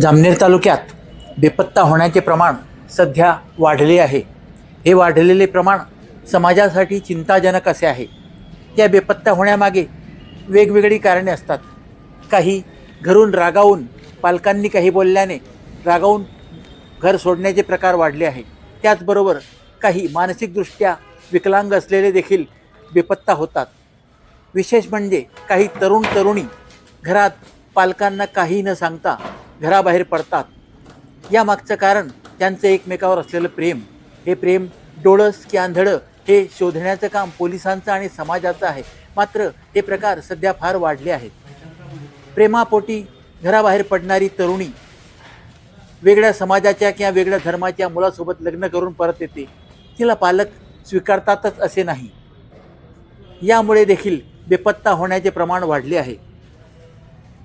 जामनेर तालुक्यात बेपत्ता होण्याचे प्रमाण सध्या वाढले आहे. हे वाढलेले प्रमाण समाजासाठी चिंताजनक असे आहे. या बेपत्ता होण्यामागे वेगवेगळी कारणे असतात. काही घरून रागावून पालकांनी काही बोलल्याने रागावून घर सोडण्याचे प्रकार वाढले आहे त्याचबरोबर काही मानसिकदृष्ट्या विकलांग असलेले देखील बेपत्ता होतात. विशेष म्हणजे काही तरुण तरुणी घरात पालकांना काही न सांगता घराबाहेर पडतात. यामागचं कारण त्यांचं एकमेकावर असलेलं प्रेम. हे प्रेम डोळस की आंधळं हे शोधण्याचं काम पोलिसांचं आणि समाजाचं आहे. मात्र हे प्रकार सध्या फार वाढले आहेत. प्रेमापोटी घराबाहेर पडणारी तरुणी वेगळ्या समाजाच्या किंवा वेगळ्या धर्माच्या मुलासोबत लग्न करून परत येते. तिला पालक स्वीकारतातच असे नाही. यामुळे देखील बेपत्ता होण्याचे प्रमाण वाढले आहे.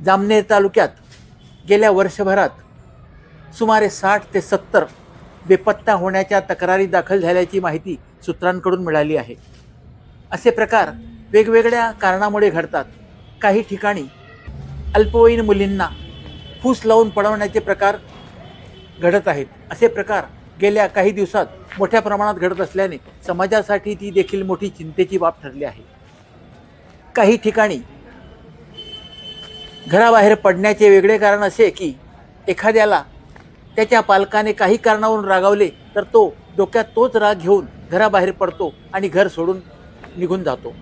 जामनेर तालुक्यात गेल्या वर्षभरात सुमारे साठ ते सत्तर बेपत्ता होण्याच्या तक्रारी दाखल झाल्याची माहिती सूत्रांकडून मिळाली आहे. असे प्रकार वेगवेगळ्या कारणामुळे घडतात. काही ठिकाणी अल्पवयीन मुलींना फूस लावून पडवण्याचे प्रकार घडत आहेत. असे प्रकार गेल्या काही दिवसात मोठ्या प्रमाणात घडत असल्याने समाजासाठी ती देखील मोठी चिंतेची बाब ठरली आहे. काही ठिकाणी घराबाहेर पडण्याचे वेगळे कारण असे की एखाद्याला त्याच्या पालकाने काही कारणावरून रागावले तर तो डोक्यात तोच राग घेऊन घराबाहेर पडतो आणि घर सोडून निघून जातो.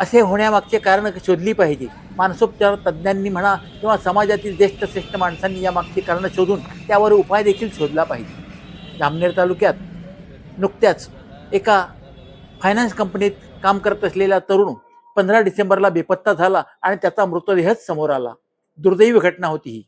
असे होण्यामागचे कारण शोधली पाहिजे. मानसोपचार तज्ज्ञांनी म्हणा किंवा समाजातील ज्येष्ठ श्रेष्ठ माणसांनी यामागची कारणं शोधून त्यावर उपाय देखील शोधला पाहिजे. जामनेर तालुक्यात नुकत्याच एका फायनान्स कंपनीत काम करत असलेला तरुण पंधरा डिसेंबरला बेपत्ता झाला आणि त्याचा मृतदेहच समोर आला. दुर्दैवी घटना होती ही.